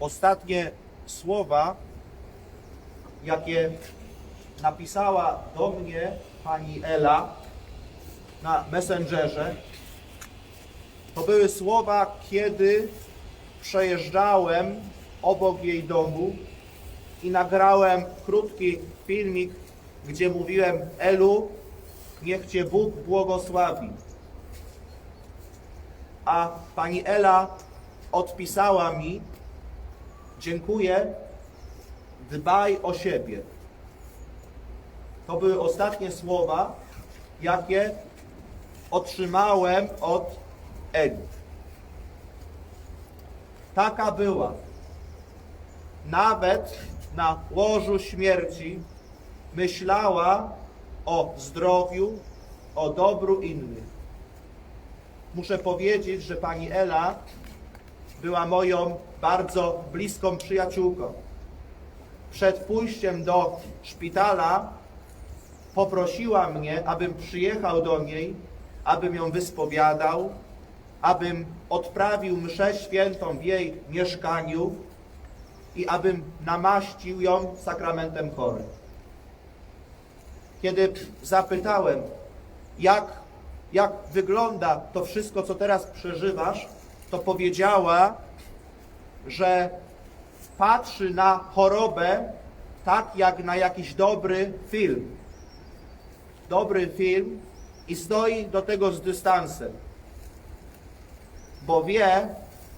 ostatnie słowa, jakie napisała do mnie pani Ela na Messengerze, to były słowa, kiedy przejeżdżałem obok jej domu i nagrałem krótki filmik, gdzie mówiłem Elu, niech Cię Bóg błogosławi. A pani Ela odpisała mi, dziękuję, dbaj o siebie. To były ostatnie słowa, jakie otrzymałem od Eli. Taka była. Nawet na łożu śmierci myślała o zdrowiu, o dobru innych. Muszę powiedzieć, że pani Ela była moją bardzo bliską przyjaciółką. Przed pójściem do szpitala poprosiła mnie, abym przyjechał do niej, abym ją wyspowiadał, abym odprawił mszę świętą w jej mieszkaniu i abym namaścił ją sakramentem chory. Kiedy zapytałem, jak, jak wygląda to wszystko, co teraz przeżywasz, to powiedziała, że patrzy na chorobę tak jak na jakiś dobry film. Dobry film i stoi do tego z dystansem, bo wie,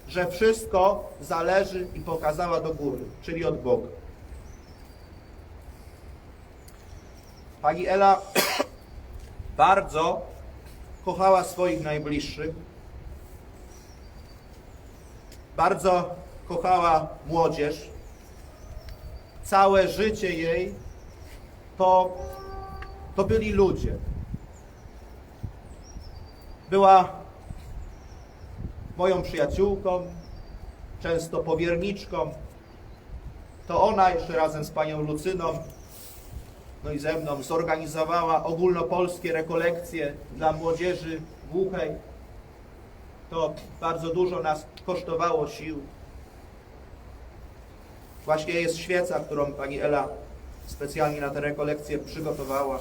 że wszystko zależy i pokazała do góry, czyli od Boga. Pani Ela bardzo kochała swoich najbliższych, bardzo kochała młodzież. Całe życie jej to, to byli ludzie. Była moją przyjaciółką, często powierniczką. To ona jeszcze razem z panią Lucyną, no i ze mną zorganizowała ogólnopolskie rekolekcje dla młodzieży głuchej. To bardzo dużo nas kosztowało sił. Właśnie jest świeca, którą pani Ela specjalnie na te rekolekcje przygotowała.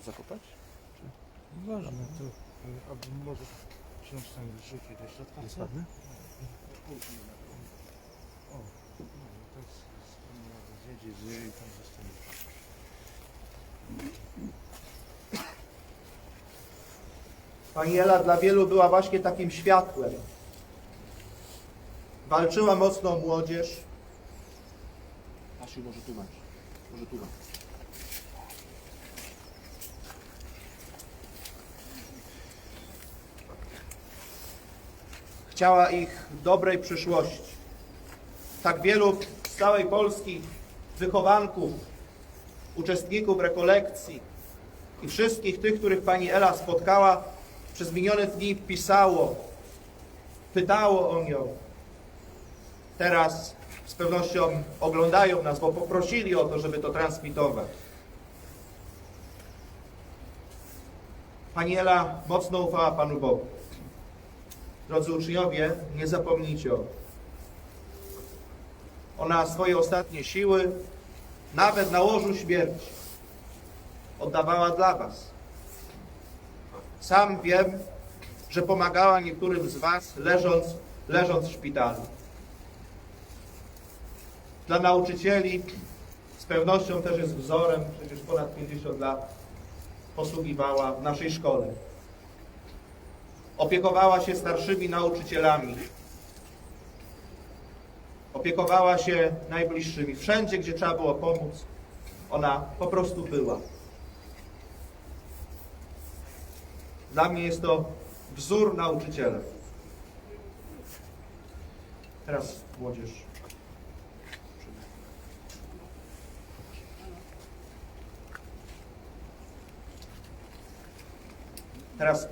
To zakopać? Można to, y, albo może wziąć tam rzucić do środka. Jest ładny? O, no, to jest, jest zjedzie z i tam zostanie. Pani Ela dla wielu była właśnie takim światłem. Walczyła mocno o młodzież. Asiu, może tu masz. Może tu masz. Chciała ich dobrej przyszłości. Tak wielu z całej Polski wychowanków, uczestników rekolekcji, i wszystkich tych, których pani Ela spotkała, przez minione dni pisało, pytało o nią. Teraz z pewnością oglądają nas, bo poprosili o to, żeby to transmitować. Pani Ela mocno ufała Panu Bogu. Drodzy uczniowie, nie zapomnijcie o. Ona swoje ostatnie siły, nawet na łożu śmierci, oddawała dla Was. Sam wiem, że pomagała niektórym z Was leżąc, leżąc w szpitalu. Dla nauczycieli z pewnością też jest wzorem, przecież ponad 50 lat posługiwała w naszej szkole. Opiekowała się starszymi nauczycielami. Opiekowała się najbliższymi. Wszędzie, gdzie trzeba było pomóc, ona po prostu była. Dla mnie jest to wzór nauczyciela. Teraz młodzież. Teraz